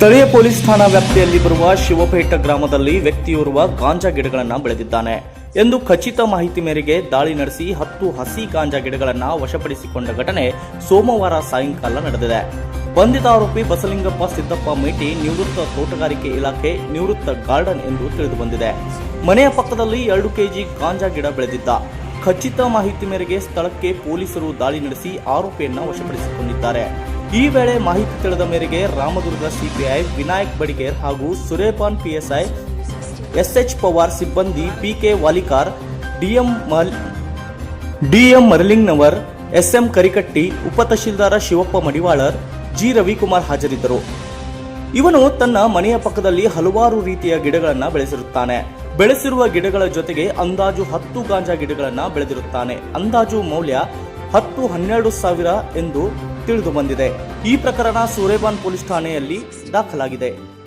ಸ್ಥಳೀಯ ಪೊಲೀಸ್ ಠಾಣಾ ವ್ಯಾಪ್ತಿಯಲ್ಲಿ ಬರುವ ಶಿವಪೇಟ ಗ್ರಾಮದಲ್ಲಿ ವ್ಯಕ್ತಿಯೋರ್ವ ಗಾಂಜಾ ಗಿಡಗಳನ್ನು ಬೆಳೆದಿದ್ದಾನೆ ಎಂದು ಖಚಿತ ಮಾಹಿತಿ ಮೇರೆಗೆ ದಾಳಿ ನಡೆಸಿ ಹತ್ತು ಹಸಿ ಗಾಂಜಾ ಗಿಡಗಳನ್ನು ವಶಪಡಿಸಿಕೊಂಡ ಘಟನೆ ಸೋಮವಾರ ಸಾಯಂಕಾಲ ನಡೆದಿದೆ. ಬಂಧಿತ ಆರೋಪಿ ಬಸಲಿಂಗಪ್ಪ ಸಿದ್ದಪ್ಪ ಮೇಟಿ ನಿವೃತ್ತ ತೋಟಗಾರಿಕೆ ಇಲಾಖೆ ನಿವೃತ್ತ ಗಾರ್ಡನ್ ಎಂದು ತಿಳಿದುಬಂದಿದೆ. ಮನೆಯ ಪಕ್ಕದಲ್ಲಿ ಎರಡು ಕೆಜಿ ಗಾಂಜಾ ಗಿಡ ಬೆಳೆದಿದ್ದ. ಖಚಿತ ಮಾಹಿತಿ ಮೇರೆಗೆ ಸ್ಥಳಕ್ಕೆ ಪೊಲೀಸರು ದಾಳಿ ನಡೆಸಿ ಆರೋಪಿಯನ್ನು ವಶಪಡಿಸಿಕೊಂಡಿದ್ದಾರೆ. ಈ ವೇಳೆ ಮಾಹಿತಿ ತಿಳಿದ ಮೇರೆಗೆ ರಾಮದುರ್ಗ ಸಿಪಿಐ ವಿನಾಯಕ್ ಬಡಿಗೇರ್ ಹಾಗೂ ಸುರೇಪಾನ್ ಪಿಎಸ್ಐ ಎಸ್ಎಚ್ ಪವಾರ್ ಸಿಬ್ಬಂದಿ PK Walikar, DM Mal, DM Maralingnavar, SM Karikatti, ಉಪತಹಶೀಲ್ದಾರ Shivappa Madivalar, G Ravikumar ಹಾಜರಿದ್ದರು. ಇವನು ತನ್ನ ಮನೆಯ ಪಕ್ಕದಲ್ಲಿ ಹಲವಾರು ರೀತಿಯ ಗಿಡಗಳನ್ನು ಬೆಳೆಸಿರುತ್ತಾನೆ. ಬೆಳೆಸಿರುವ ಗಿಡಗಳ ಜೊತೆಗೆ ಅಂದಾಜು ಹತ್ತು ಗಾಂಜಾ ಗಿಡಗಳನ್ನು ಬೆಳೆದಿರುತ್ತಾನೆ. ಅಂದಾಜು ಮೌಲ್ಯ ಹತ್ತು ಹನ್ನೆರಡು ಸಾವಿರ ಎಂದು ತಿಳಿದು ಬಂದಿದೆ. ಈ ಪ್ರಕರಣ ಸೂರೇಬಾನ್ ಪೊಲೀಸ್ ಠಾಣೆಯಲ್ಲಿ ದಾಖಲಾಗಿದೆ.